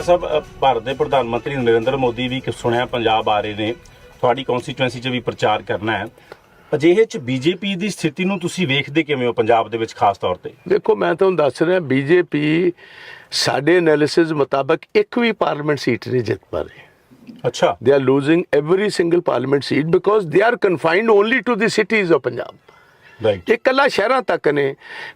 ਸਭ ਭਾਰਤ ਦੇ ਪ੍ਰਧਾਨ ਮੰਤਰੀ ਨਰਿੰਦਰ ਮੋਦੀ ਵੀ ਸੁਣਿਆ ਪੰਜਾਬ ਆ ਰਹੇ ਨੇ। ਤੁਹਾਡੀ ਕਨਸਟੀਚੁਐਂਸੀ 'ਚ ਵੀ ਪ੍ਰਚਾਰ ਕਰਨਾ ਹੈ। ਅਜਿਹੇ 'ਚ ਬੀਜੇਪੀ ਦੀ ਸਥਿਤੀ ਨੂੰ ਤੁਸੀਂ ਵੇਖਦੇ ਕਿਵੇਂ ਹੋ ਪੰਜਾਬ ਦੇ ਵਿੱਚ ਖਾਸ ਤੌਰ ਤੇ? ਦੇਖੋ ਮੈਂ ਤੁਹਾਨੂੰ ਦੱਸ ਰਿਹਾ ਬੀਜੇਪੀ ਸਾਡੇ ਐਨਾਲਿਸਿਸ ਮੁਤਾਬਕ ਇੱਕ ਵੀ ਪਾਰਲੀਮੈਂਟ ਸੀਟ ਨਹੀਂ ਜਿੱਤ ਪਾ ਰਹੀ। ਅੱਛਾ। They are losing every single parliament seat because they are confined only to the cities of punjab right ਇਹ ਕੱਲਾ ਸ਼ਹਿਰਾਂ ਤੱਕ ਨੇ।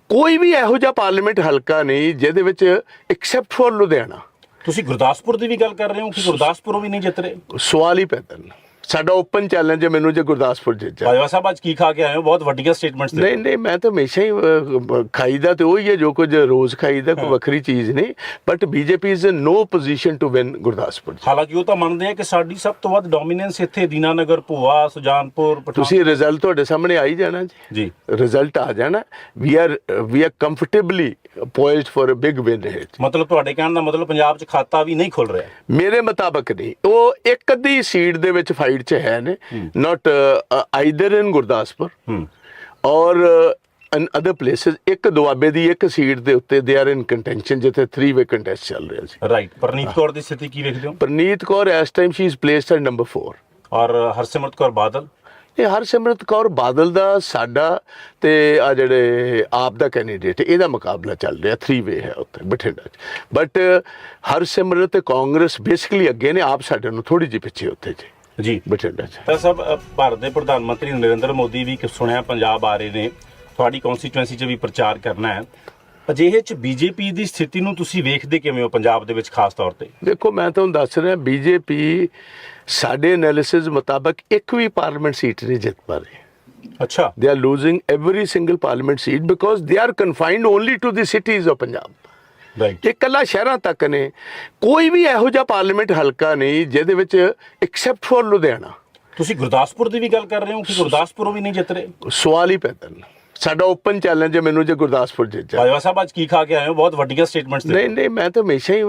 ਕੋਈ ਵੀ ਇਹੋ ਜਿਹਾ ਪਾਰਲੀਮੈਂਟ ਹਲਕਾ ਨਹੀਂ ਜਿਹਦੇ ਵਿੱਚ ਐਕਸੈਪਟ ਫॉर ਲੁਧਿਆਣਾ। ਤੁਸੀਂ ਗੁਰਦਾਸਪੁਰ ਦੀ ਵੀ ਗੱਲ ਕਰ ਰਹੇ ਹੋ ਕਿ ਗੁਰਦਾਸਪੁਰੋਂ ਵੀ ਨਹੀਂ ਜਿੱਤ ਰਹੇ? ਸਵਾਲ ਹੀ ਪੈਦਾ ਨਹੀਂ ਸਾਡਾ ਓਪਨ ਚੈਲੰਜ ਹੈ ਮੈਨੂੰ ਜੇ ਗੁਰਦਾਸਪੁਰ ਜਿੱਤ ਜਾਏ। ਬਾਜਵਾ ਸਾਹਿਬ ਅੱਜ ਕੀ ਖਾ ਕੇ ਆਏ ਹੋ? ਬਹੁਤ ਵੱਡੀਆਂ ਸਟੇਟਮੈਂਟਸ ਨਹੀਂ ਨਹੀਂ ਮੈਂ ਤਾਂ ਹਮੇਸ਼ਾ ਹੀ ਅਹ, ਖਾਈਦਾ ਤੇ ਉਹੀ ਹੈ ਜੋ ਕੁਝ ਰੋਜ਼ ਖਾਈਦਾ ਕੋਈ ਵੱਖਰੀ ਚੀਜ਼ ਨਹੀਂ। But BJP is in no position to win Gurdaspur ਹਾਲਾਂਕਿ ਉਹ ਤਾਂ ਮੰਨਦੇ ਆ ਕਿ ਸਾਡੀ ਸਭ ਤੋਂ ਵੱਧ ਡੋਮੀਨੈਂਸ ਇੱਥੇ ਦੀਨਾਨਗਰ ਭੂਆ ਸੁਜਾਨਪੁਰ ਪਠਾਨ ਤੁਸੀਂ ਰਿਜ਼ਲਟ ਤੁਹਾਡੇ ਸਾਹਮਣੇ ਆ ਹੀ ਜਾਣਾ ਜੀ। ਜੀ। ਰਿਜ਼ਲਟ ਆ ਜਾਣਾ। We are we are comfortably poised for a big win ਹੈ ਮਤਲਬ ਤੁਹਾਡੇ ਕਹਿਣ ਦਾ ਮਤਲਬ ਪੰਜਾਬ 'ਚ ਖਾਤਾ ਵੀ ਨਹੀਂ ਖੁੱਲ ਰਿਹਾ। ਮੇਰੇ ਮੁਤਾਬਕ ਨਹੀਂ। ਉਹ ਇੱਕ ਅੱਧੀ ਸੀਟ ਦੇ ਵਿੱਚ ਫਾਈਟ 'ਚ ਹੈ ਨੇ ਨਾਟ ਆਈਦਰ ਇਨ ਗੁਰਦਾਸਪੁਰ ਔਰ ਇਨ ਅਦਰ ਪਲੇਸਸ ਇੱਕ ਦੁਆਬੇ ਦੀ ਇੱਕ ਸੀਟ ਦੇ ਉੱਤੇ ਦੇ ਆਰ ਇਨ ਕੰਟੈਂਸ਼ਨ ਜਿੱਥੇ 3 ਵੇ ਕੰਟੈਸਟ ਚੱਲ ਰਿਹਾ ਸੀ ਰਾਈਟ ਪਰਨੀਤ ਕੌਰ ਦੀ ਸਥਿਤੀ ਕੀ ਵੇਖਦੇ ਹੋ ਪ੍ਰਨੀਤ ਕੌਰ ਇਸ time she is placed at number 4 ਔਰ ਹਰਸਿਮਰਤ ਕੌਰ ਬਾਦਲ ਇਹ ਹਰਸਿਮਰਤ ਕੌਰ ਬਾਦਲ ਦਾ ਸਾਡਾ ਤੇ ਆ ਜਿਹੜੇ ਆਪ ਦਾ ਕੈਂਡੀਡੇਟ ਇਹਦਾ ਮੁਕਾਬਲਾ ਚੱਲ ਰਿਹਾ 3 ਵੇ ਹੈ ਉੱਥੇ ਬਠਿੰਡਾ 'ਚ ਬਟ ਹਰਸਿਮਰਤ ਕਾਂਗਰਸ ਬੇਸਿਕਲੀ ਅੱਗੇ ਨੇ ਆਪ ਸਾਡੇ ਨੂੰ ਥੋੜੀ ਜਿਹੀ ਪਿੱਛੇ ਉੱਥੇ ਜੀ ਜੀ ਬਠਿੰਡਾ 'ਚ ਤਾਂ ਸਭ ਭਾਰਤ ਦੇ ਪ੍ਰਧਾਨ ਮੰਤਰੀ ਨਰਿੰਦਰ ਮੋਦੀ ਵੀ ਕਿ ਸੁਣਿਆ ਪੰਜਾਬ ਆ ਰਹੇ ਨੇ। ਤੁਹਾਡੀ ਕਨਸਟੀਚੁਐਂਸੀ 'ਚ ਵੀ ਪ੍ਰਚਾਰ ਕਰਨਾ ਹੈ। ਅਜਿਹੇ 'ਚ ਬੀਜੇਪੀ ਦੀ ਸਥਿਤੀ ਨੂੰ ਤੁਸੀਂ ਵੇਖਦੇ ਕਿਵੇਂ ਹੋ ਪੰਜਾਬ ਦੇ ਵਿੱਚ ਖਾਸ ਤੌਰ ਤੇ? ਦੇਖੋ ਮੈਂ ਤੁਹਾਨੂੰ ਦੱਸ ਰਿਹਾ ਬੀਜੇਪੀ ਸਾਡੇ ਐਨਾਲਿਸਿਸ ਮੁਤਾਬਕ ਇੱਕ ਵੀ ਪਾਰਲੀਮੈਂਟ ਸੀਟ ਨਹੀਂ ਜਿੱਤ ਪਾ ਰਹੀ। ਅੱਛਾ। They are losing every single parliament seat because they are confined only to the cities of punjab ਇਹ ਕੱਲਾ ਸ਼ਹਿਰਾਂ ਤੱਕ ਨੇ ਕੋਈ ਵੀ ਇਹੋ ਜਿਹਾ ਪਾਰਲੀਮੈਂਟ ਹਲਕਾ ਨਹੀਂ ਜਿਹਦੇ ਵਿੱਚ ਐਕਸੈਪਟ ਫॉर ਲੁਧਿਆਣਾ। ਤੁਸੀਂ ਗੁਰਦਾਸਪੁਰ ਦੀ ਵੀ ਗੱਲ ਕਰ ਰਹੇ ਹੋ ਕਿ ਗੁਰਦਾਸਪੁਰੋਂ ਵੀ ਨਹੀਂ ਜਿੱਤ ਰਹੇ? ਸਵਾਲ ਹੀ ਪੈਦਾ। ਸਾਡਾ ਓਪਨ ਚੈਲੰਜ ਹੈ ਮੈਨੂੰ ਜੇ ਗੁਰਦਾਸਪੁਰ ਜਿੱਤ ਜਾਏ। ਬਾਜਵਾ ਸਾਹਿਬ ਅੱਜ ਕੀ ਖਾ ਕੇ ਆਏ ਹੋ? ਬਹੁਤ ਵੱਡੀਆਂ ਸਟੇਟਮੈਂਟਸ ਨਹੀਂ ਨਹੀਂ ਮੈਂ ਤਾਂ ਹਮੇਸ਼ਾ ਹੀ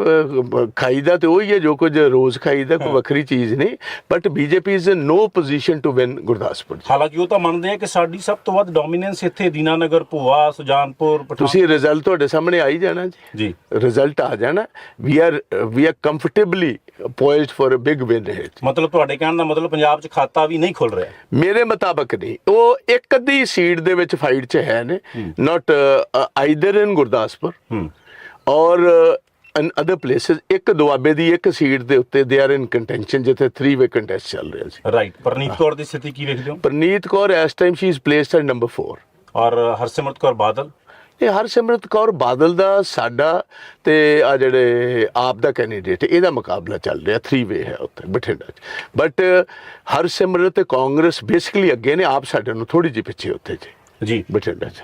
ਖਾਈਦਾ ਤੇ ਉਹੀ ਹੈ ਜੋ ਕੁਝ ਰੋਜ਼ ਖਾਈਦਾ ਕੋਈ ਵੱਖਰੀ ਚੀਜ਼ ਨਹੀਂ। But BJP is in no position to win Gurdaspur ਹਾਲਾਂਕਿ ਉਹ ਤਾਂ ਮੰਨਦੇ ਆ ਕਿ ਸਾਡੀ ਸਭ ਤੋਂ ਵੱਧ ਡੋਮੀਨੈਂਸ ਇੱਥੇ ਦੀਨਾਨਗਰ ਭੂਆ ਸੁਜਾਨਪੁਰ ਤੁਸੀਂ ਰਿਜ਼ਲਟ ਤੁਹਾਡੇ ਸਾਹਮਣੇ ਆ ਹੀ ਜਾਣਾ ਜੀ। ਜੀ। ਰਿਜ਼ਲਟ ਆ ਜਾਣਾ। We are we are comfortably poised for a big win ਹੈ ਮਤਲਬ ਤੁਹਾਡੇ ਕਹਿਣ ਦਾ ਮਤਲਬ ਪੰਜਾਬ 'ਚ ਖਾਤਾ ਵੀ ਨਹੀਂ ਖੁੱਲ ਰਿਹਾ। ਮੇਰੇ ਮੁਤਾਬਕ ਨਹੀਂ। ਉਹ ਇੱਕ ਅੱਧੀ ਸੀਟ ਦੇ ਵਿੱਚ ਫਾਈਟ 'ਚ ਹੈ ਨੇ ਨਾਟ ਆਈਦਰ ਇਨ ਗੁਰਦਾਸਪੁਰ ਔਰ ਇਨ ਅਦਰ ਪਲੇਸਸ ਇੱਕ ਦੁਆਬੇ ਦੀ ਇੱਕ ਸੀਟ ਦੇ ਉੱਤੇ ਦੇ ਆਰ ਇਨ ਕੰਟੈਂਸ਼ਨ ਜਿੱਥੇ 3 ਵੇ ਕੰਟੈਸਟ ਚੱਲ ਰਿਹਾ ਸੀ। ਰਾਈਟ ਪਰਨੀਤ ਕੌਰ ਦੀ ਸਥਿਤੀ ਕੀ ਵੇਖਦੇ ਹੋ? ਪ੍ਰਨੀਤ ਕੌਰ ਇਸ time she is placed at number 4 ਔਰ ਹਰਸਿਮਰਤ ਕੌਰ ਬਾਦਲ? ਇਹ ਹਰਸਿਮਰਤ ਕੌਰ ਬਾਦਲ ਦਾ ਸਾਡਾ ਤੇ ਆ ਜਿਹੜੇ ਆਪ ਦਾ ਕੈਂਡੀਡੇਟ ਇਹਦਾ ਮੁਕਾਬਲਾ ਚੱਲ ਰਿਹਾ 3 ਵੇ ਹੈ ਉੱਥੇ ਬਠਿੰਡਾ 'ਚ। ਬਟ ਹਰਸਿਮਰਤ ਤੇ ਕਾਂਗਰਸ ਬੇਸਿਕਲੀ ਅੱਗੇ ਨੇ ਆਪ ਸਾਡੇ ਨੂੰ ਥੋੜੀ ਜਿਹੀ ਪਿੱਛੇ ਉੱਥੇ ਜੀ। ਜੀ। ਬਠਿੰਡਾ 'ਚ।